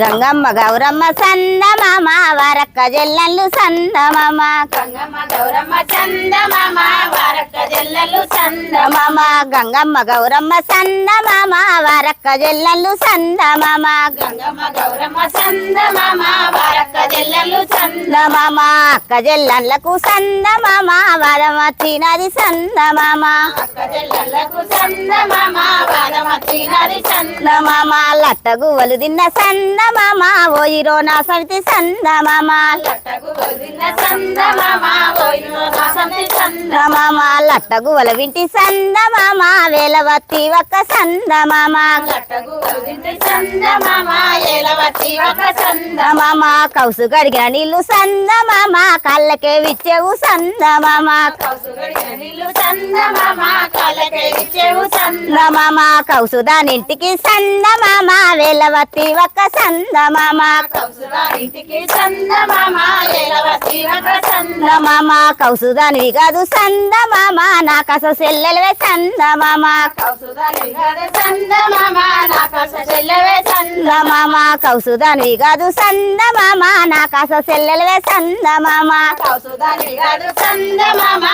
గంగమ్మ గౌరమ్మ సందమామ వారక్క జల్లెళ్ళు సందమామ గంగమ్మ గౌరమ్మ చందమామ వారక్క జల్లలు చంద మామ గంగమ్మ గౌరమ్మ సందమామ వారక్క జల్లెళ్ళు సందమామ గంగమ్మ గౌరమ్మ చందమామ వారక్క సందమామ వరమచ్చినది సందమామ వారమచ్చినది చంద మామ. లట్టగువ్వలు తిన్న సందమామ ఓయిరో నా సవితి సందమామ లట్టకు వదిలిన చందమామ ఓయిలో రాసంది చంద మామ. లట్టగువ్వల వింటి సందమామ వేలవత్తి ఒక్క సందమామ లట్టకు వదిలిన చందమామ ఏలవతి ఒక చంద మామ కౌసు గడిగిన నీళ్ళు సందమామ కళ్ళకే విచ్చేవు సందమామ కౌసుగడిన నీళ్ళు చందమామ కాళ్ళకే ఒక్క సందమామ ఇంటికి చందమామ ఏలవతి ఒక చందమా కాదు సందమామ నా కస సెల్లెలవే సందమామ చందమామ మామ కాదు సందమామ నా కస సెల్లెలవే చెల్లెవే చందమామ.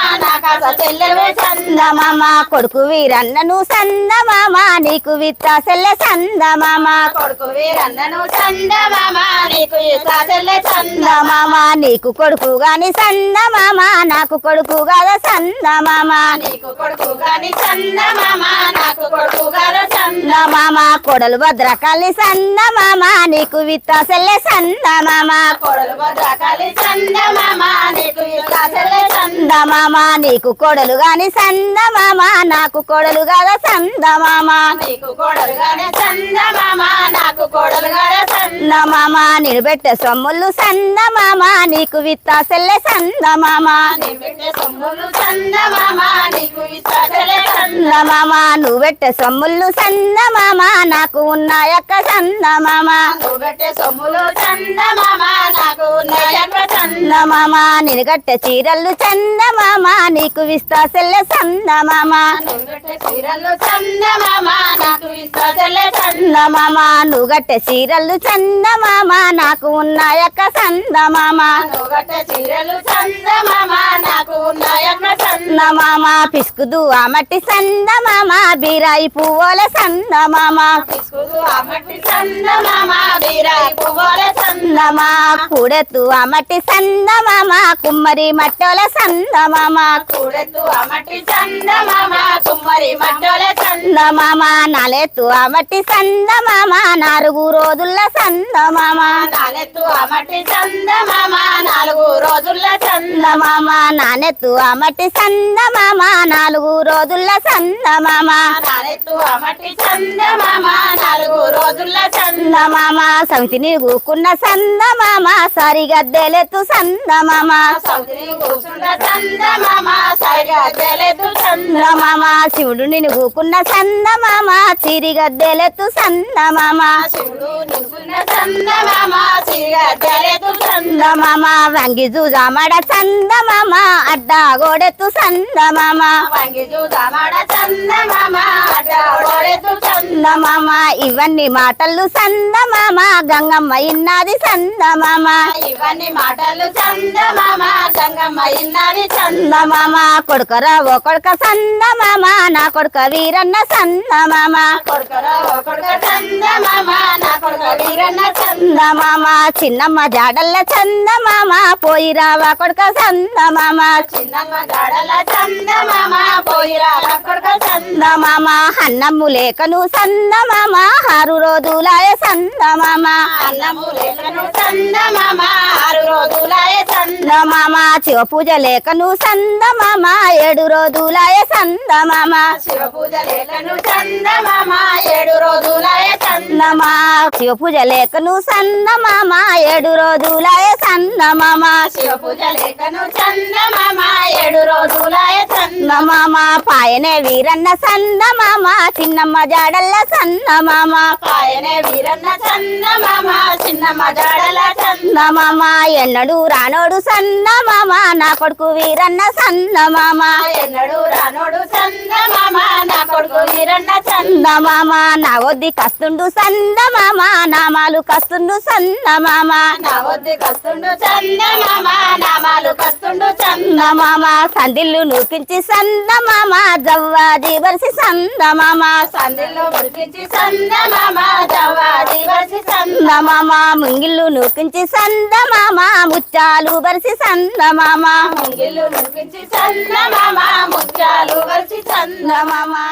చెల్లెవే చందమామ కొడుకు వీరన్నను సందమామ నీకు విత్త సెల్లె సందమామ కొడుకు వీరన్నను చందమామ. నీకు ఈ చెల్లె చందమామ నీకు కొడుకు గాని సందమామ నాకు కొడుకు కాద సందమామ నీకు కొడుకు గాని చందమామ నాకు కొడుకు గారు చందమామ. కొడలు భద్రకాళి సందమామ నీకు విత్త సెల్లె సందమామ కొడలు భద్రకాళి చందమామ నీకు ఈ చెల్లె చంద మామ నీకు కొడలు గాని సందమామ నాకు కొడలు కాద సందమామ నీకు కోడలు గానే చందమామ నాకు కోడలు గారే చంద మామ నిలబెట్టే సొమ్ములు సందమామ నీకు విత్త సెల్లె సందమామ నీకు ఈ చెల్లె చంద మామ నువ్వు పెట్టే సొమ్ములు సందమామ నాకు ఉన్నాయక్క సందమామ పెట్టే సొమ్ములు చందమామ నాకు ఉన్నాయక్క చంద మామ నేను కట్టే చీరలు చందమామ నీకు విస్తా సెల్లె పెట్టే చీరలు చందమామ నాకు ఈ చెల్లె చంద మామ నువ్వు కట్టే చీరలు చందమామ నాకు ఉన్నాయక్క సందమామ నువ్వు చీరలు చందమామ నాకు ఉన్నాయక్క చంద మామ పిసుకుదు ఆ మట్టి బీరాయి పువ్వుల చందమామ. బీరాయి పువ్వుల చంద సందమా కూడెత్తు ఆ మట్టి సందమామ కుమ్మరి మట్టోల సందమామ కూడెత్తు ఆ మట్టి చందమామ కుమ్మరి మట్టోల సందమామ నాలెత్తు ఆ మట్టి సందమామ నాలుగు రోజుల సందమామ నానెత్తు ఆ మట్టి సందమామ నానెత్తు ఆ మట్టి సందమామ నాలుగు రోజుల సందమామ నానెత్తు ఆ మట్టి చందమామ నాలుగు రోజుల సందమామ సమితిని కూకున్న సందమామ సరిగద్దెలెత్తు సందమామ సౌదరి కూసుండ చందమామ సరిగా తెలెత్తు చంద సందమామ శివుడు నిన్ను కూకున్న సందమామ చిరిగద్దెలెత్తు సందమామ శివుడు నిలుసున్న చందమామ వంగి అడ్డ గోడెత్తు వంగి చందమామ అడ్డ ఇవన్నీ మాటలు సందమామ గంగమ్మ ఇన్నది చందమామ. ఇవన్నీ మాటలు చందమామ. గంగమ్మ ఇన్నది చందమామ. కొడుకరా ఓ కొడుక చందమామ. నా కొడుక వీరన్న చందమామ. కొడుకరా ఓ కొడుక చందమామ. నా కొడుక వీరన్న చందమామ. చిన్నమ్మ జాడల్ల చందమామ. పోయి రావా కొడుక చందమామ. చిన్నమ్మ జాడల్ల చందమామ. పోయిరా కొడుక చందమామ. అన్నమ్ము లేకను చందమామ. ఆరు రోజులాయ చందమామ. సందమామ అన్నము లేకను చందమామ? ఆరు రోజులాయ చంద శివ పూజ లేకను సందమామ ఏడు రోజులాయ సందమామ శివ పూజ లేకను చందమామ. ఏడు రోజులాయ చందమా శివ పూజ లేకను సందమామ ఏడు రోజులాయ సందమామ శివ పూజ లేకను చందమామ. ఏడు రోజులాయ సందమామ పాయనే వీరన్న సందమామ చిన్నమ్మ జాడల్ల సందమామ పాయనే వీరన్న చందమామ చిన్నమ్మ జాడల సందమామ ఎన్నడు రానోడు సందమామ నా కొడుకు వీరన్న సందమామ ఎన్నడు రానోడు చందమామ నా కొడుకు వీరన్న సందమామ నా వద్ది కస్తుండు సందమామ నామాలు కస్తుండు సంద మామ నా వద్దు కస్తుండు చందమామ నామాలు కస్తుండు చంద మామ సందిల్లు నూకించి సంద మామ జవ్వాది వరిసి సంద సందిలో ముడిపించి చందమామ జవాది వసి ముంగిల్లు నూకించి సంద ముత్యాలు ముచ్చాలు వరిసి సంద ముంగిళ్ళు నూకించి చందమామ ముత్యాలు వసి చందమామా.